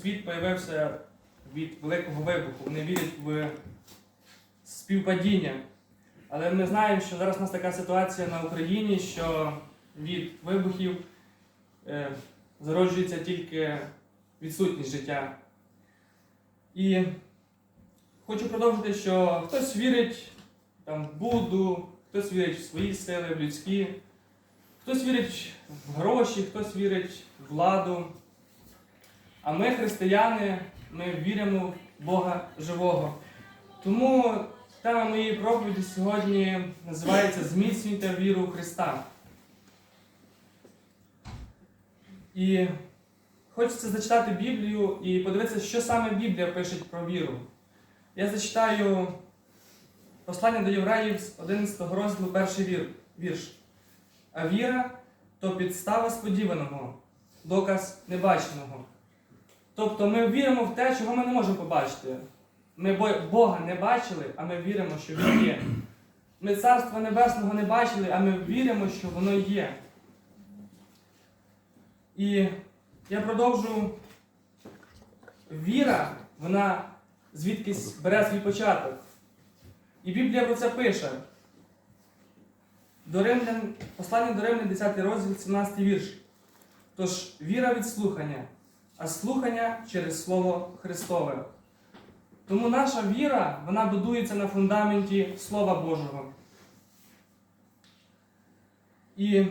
світ появився від великого вибуху. Вони вірять в співпадіння. Але ми знаємо, що зараз у нас така ситуація на Україні, що від вибухів е, зароджується тільки відсутність життя. І хочу продовжити, що хтось вірить там, в Будду, хтось вірить в свої сили, в людські, хтось вірить в гроші, хтось вірить в владу. А ми, християни, ми віримо в Бога живого. Тому тема моєї проповіді сьогодні називається Зміцнюйте віру в Христа. І хочеться зачитати Біблію і подивитися, що саме Біблія пише про віру. Я зачитаю послання до євреїв з 11 розділу, перший вірш. А віра то підстава сподіваного, доказ небаченого. Тобто ми віримо в те, чого ми не можемо побачити. Ми Бога не бачили, а ми віримо, що Він є. Ми Царства Небесного не бачили, а ми віримо, що воно є. І я продовжу. Віра, вона звідкись бере свій початок. І Біблія про це пише. До Римлян, послання до Римлян, 10 розділ, 17 вірш. Тож віра від слухання, а слухання через Слово Христове. Тому наша віра, вона будується на фундаменті Слова Божого. І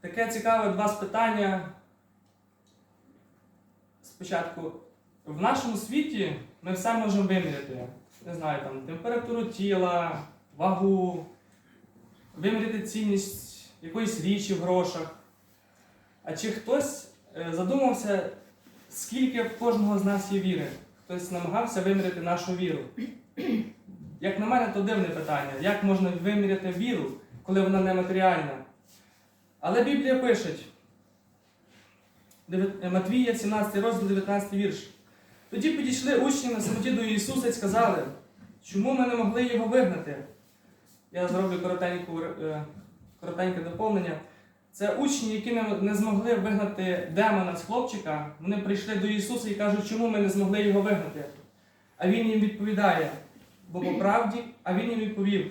таке цікаве від вас питання. Спочатку, в нашому світі ми все можемо виміряти. Не знаю, там, температуру тіла, вагу, виміряти цінність якоїсь річі в грошах. А чи хтось е, задумався, скільки в кожного з нас є віри? Хтось намагався виміряти нашу віру? Як на мене, то дивне питання. Як можна виміряти віру, коли вона нематеріальна? Але Біблія пише, Матвія, 17 розділ, 19 вірш. Тоді підійшли учні на самоті до Ісуса і сказали, чому ми не могли його вигнати? Я зроблю е, коротеньке доповнення. Це учні, які не, змогли вигнати демона з хлопчика, вони прийшли до Ісуса і кажуть, чому ми не змогли його вигнати. А Він їм відповідає, бо по правді, а Він їм відповів,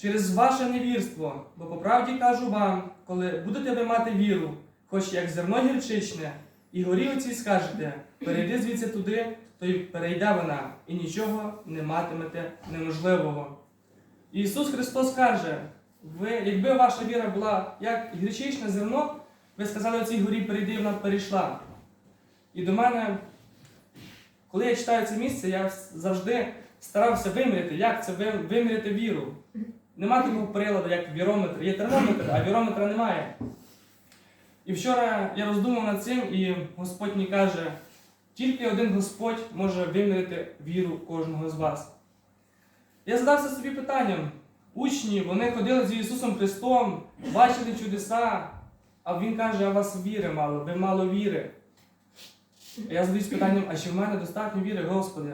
через ваше невірство, бо по правді кажу вам, коли будете ви мати віру, хоч як зерно гірчичне, і горі оцій скажете, перейди звідси туди, то й перейде вона, і нічого не матимете неможливого. Ісус Христос каже, ви, якби ваша віра була як гірчичне зерно, ви сказали оцій горі перейди, і вона перейшла. І до мене, коли я читаю це місце, я завжди старався виміряти, як це виміряти віру. Нема такого приладу, як вірометр. Є термометр, а вірометра немає. І вчора я роздумав над цим, і Господь мені каже, тільки один Господь може виміряти віру кожного з вас. Я задався собі питанням. Учні, вони ходили з Ісусом Христом, бачили чудеса, а Він каже, а вас віри мало, ви мало віри. Я задаюсь питанням, а чи в мене достатньо віри, Господи?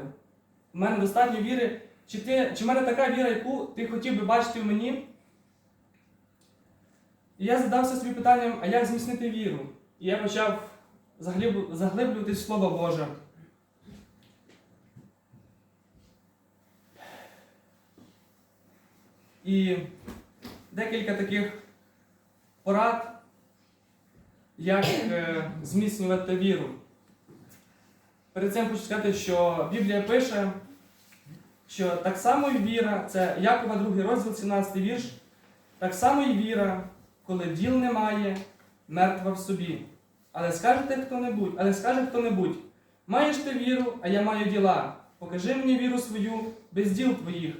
В мене достатньо віри, чи, ти, чи в мене така віра, яку ти хотів би бачити в мені? І я задався собі питанням, а як зміцнити віру? І я почав заглиб- заглиблюватись в Слово Боже. І декілька таких порад, як е, зміцнювати віру. Перед цим хочу сказати, що Біблія пише, що так само і віра, це Якова 2 розділ, 17 вірш, так само і віра, коли діл немає, мертва в собі. Але скажете хто-небудь, але скаже хто-небудь, маєш ти віру, а я маю діла. Покажи мені віру свою без діл твоїх,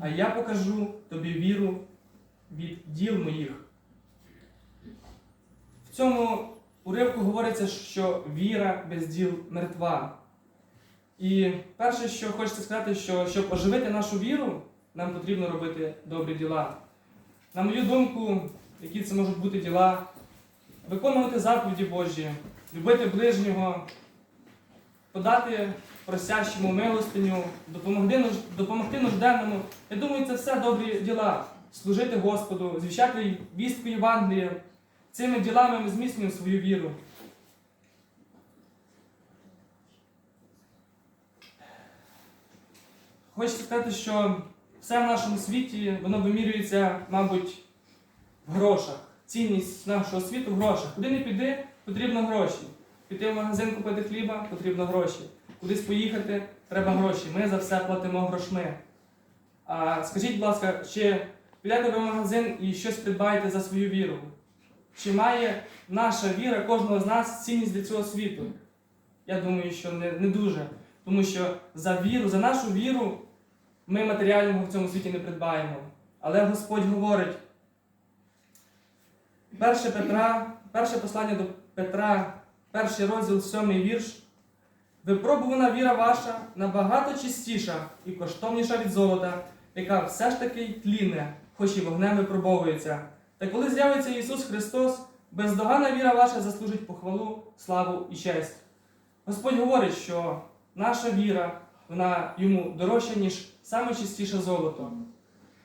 а я покажу тобі віру від діл моїх. В цьому уривку говориться, що віра без діл мертва. І перше, що хочеться сказати, що щоб оживити нашу віру, нам потрібно робити добрі діла. На мою думку, які це можуть бути діла, виконувати заповіді Божі, любити ближнього, подати просящому милостиню, допомогти допомогти нужденному. Я думаю, це все добрі діла. Служити Господу, звіщати вістку Євангелія. Цими ділами ми зміцнюємо свою віру. Хочу сказати, що все в нашому світі воно вимірюється, мабуть, в грошах. Цінність нашого світу в грошах. Куди не піди, потрібно гроші. Піти в магазин купити хліба, потрібно гроші. Кудись поїхати, треба гроші. Ми за все платимо грошми. А скажіть, будь ласка, чи підете ви в магазин і щось придбаєте за свою віру? Чи має наша віра кожного з нас цінність для цього світу? Я думаю, що не, не дуже. Тому що за віру, за нашу віру ми матеріального в цьому світі не придбаємо. Але Господь говорить, 1 Петра, перше послання до Петра, перший розділ, сьомий вірш. Випробувана віра ваша набагато чистіша і коштовніша від золота, яка все ж таки тліне, хоч і вогнем випробовується. Та коли з'явиться Ісус Христос, бездоганна віра ваша заслужить похвалу, славу і честь. Господь говорить, що наша віра, вона йому дорожча, ніж саме чистіше золото.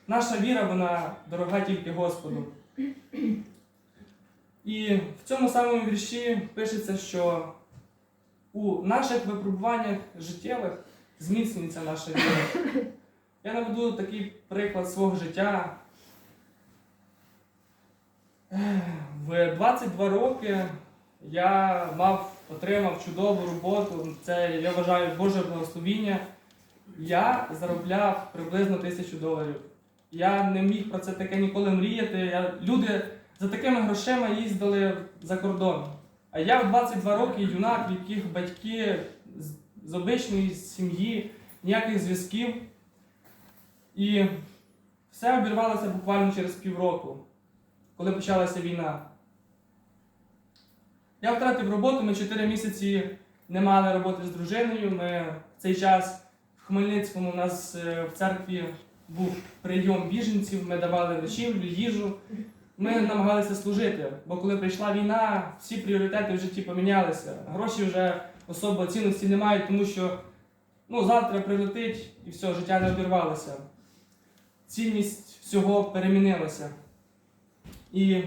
Наша віра, вона дорога тільки Господу. І в цьому самому вірші пишеться, що у наших випробуваннях життєвих зміцнюється наша віра. Я наведу такий приклад свого життя. В 22 роки я мав, отримав чудову роботу. Це я вважаю Боже благословіння. Я заробляв приблизно тисячу доларів. Я не міг про це таке ніколи мріяти. Я, люди за такими грошима їздили за кордон. А я в 22 роки юнак, в яких батьки з, обичної сім'ї, ніяких зв'язків. І все обірвалося буквально через півроку, коли почалася війна. Я втратив роботу, ми 4 місяці не мали роботи з дружиною. Ми в цей час в Хмельницькому у нас е, в церкві був прийом біженців, ми давали ночівлю, їжу. Ми намагалися служити, бо коли прийшла війна, всі пріоритети в житті помінялися. Гроші вже особо цінності не мають, тому що ну, завтра прилетить і все, життя не обірвалося. Цінність всього перемінилася. І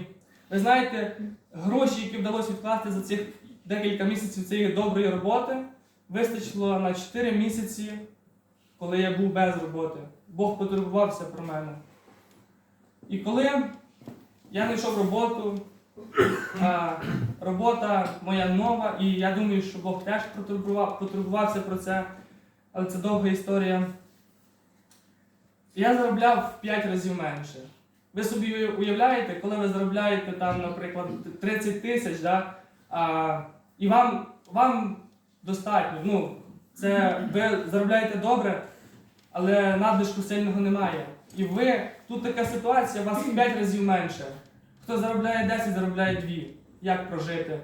ви знаєте, гроші, які вдалося відкласти за цих декілька місяців цієї доброї роботи, вистачило на 4 місяці, коли я був без роботи. Бог потурбувався про мене. І коли я знайшов роботу, робота моя нова, і я думаю, що Бог теж потурбував, потурбувався про це, але це довга історія. Я заробляв в 5 разів менше. Ви собі уявляєте, коли ви заробляєте там, наприклад, 30 тисяч, да, а, і вам, вам достатньо. Ну, це ви заробляєте добре, але надлишку сильного немає. І ви, тут така ситуація, у вас 5 разів менше. Хто заробляє 10, заробляє 2. Як прожити?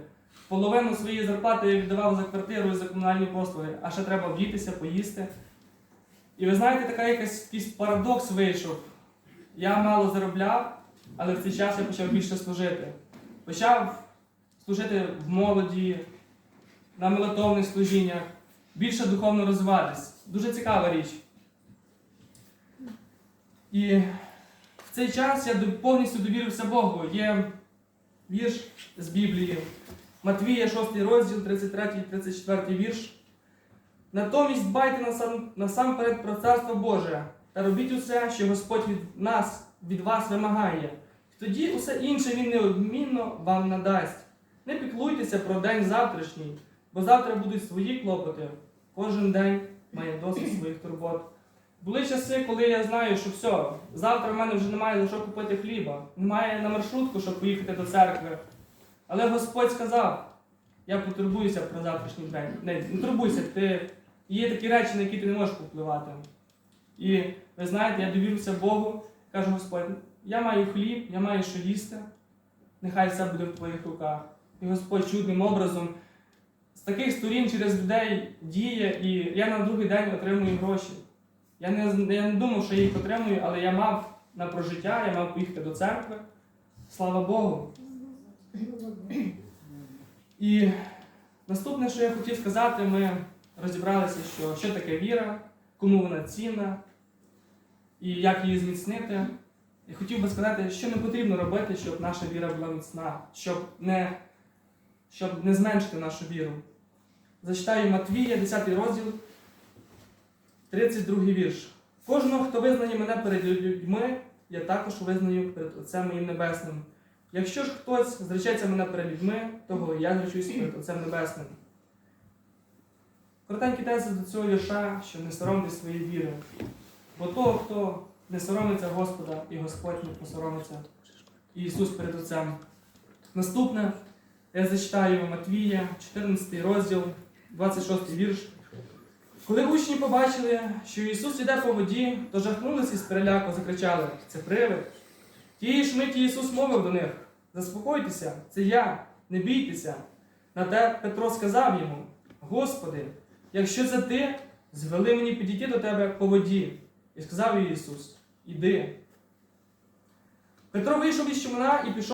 Половину своєї зарплати я віддавав за квартиру і за комунальні послуги, а ще треба вдітися, поїсти. І ви знаєте, така якась, якийсь парадокс вийшов. Я мало заробляв, але в цей час я почав більше служити. Почав служити в молоді, на молитовних служіннях, більше духовно розвиватись. Дуже цікава річ. І цей час я повністю довірився Богу. Є вірш з Біблії. Матвія, 6 розділ, 33 34 вірш. Натомість дбайте насам, насамперед про царство Боже та робіть усе, що Господь від нас, від вас вимагає. Тоді усе інше Він неодмінно вам надасть. Не піклуйтеся про день завтрашній, бо завтра будуть свої клопоти. Кожен день має досить своїх турбот. Були часи, коли я знаю, що все, завтра в мене вже немає за що купити хліба, немає на маршрутку, щоб поїхати до церкви. Але Господь сказав, я потурбуюся про завтрашній день. Не, не турбуйся, ти є такі речі, на які ти не можеш впливати. І ви знаєте, я довірився Богу, кажу Господь, я маю хліб, я маю що їсти, нехай все буде в твоїх руках. І Господь чудним образом з таких сторін через людей діє, і я на другий день отримую гроші. Я не, я не думав, що я їх отримую, але я мав на прожиття, я мав поїхати до церкви. Слава Богу. І наступне, що я хотів сказати, ми розібралися, що, що таке віра, кому вона цінна і як її зміцнити. І хотів би сказати, що не потрібно робити, щоб наша віра була міцна, щоб не, щоб не зменшити нашу віру. Зачитаю Матвія, 10 розділ, 32 вірш. Кожного, хто визнає мене перед людьми, я також визнаю перед Отцем моїм Небесним. Якщо ж хтось зречеться мене перед людьми, того я зречусь перед Отцем Небесним. Коротенький тезис до цього вірша, що не соромтесь своєї віри. Бо того, хто не соромиться Господа, і Господь не посоромиться. І Ісус перед Отцем. Наступне, я зачитаю Матвія, 14 розділ, 26 вірш. Коли учні побачили, що Ісус іде по воді, то жахнулися і з переляку закричали: Це привид. Тієї ж миті Ісус мовив до них: Заспокойтеся, це я, не бійтеся. На те Петро сказав йому: Господи, якщо це ти, звели мені підійти до тебе по воді. І сказав їй Ісус: Іди. Петро вийшов із човна і пішов.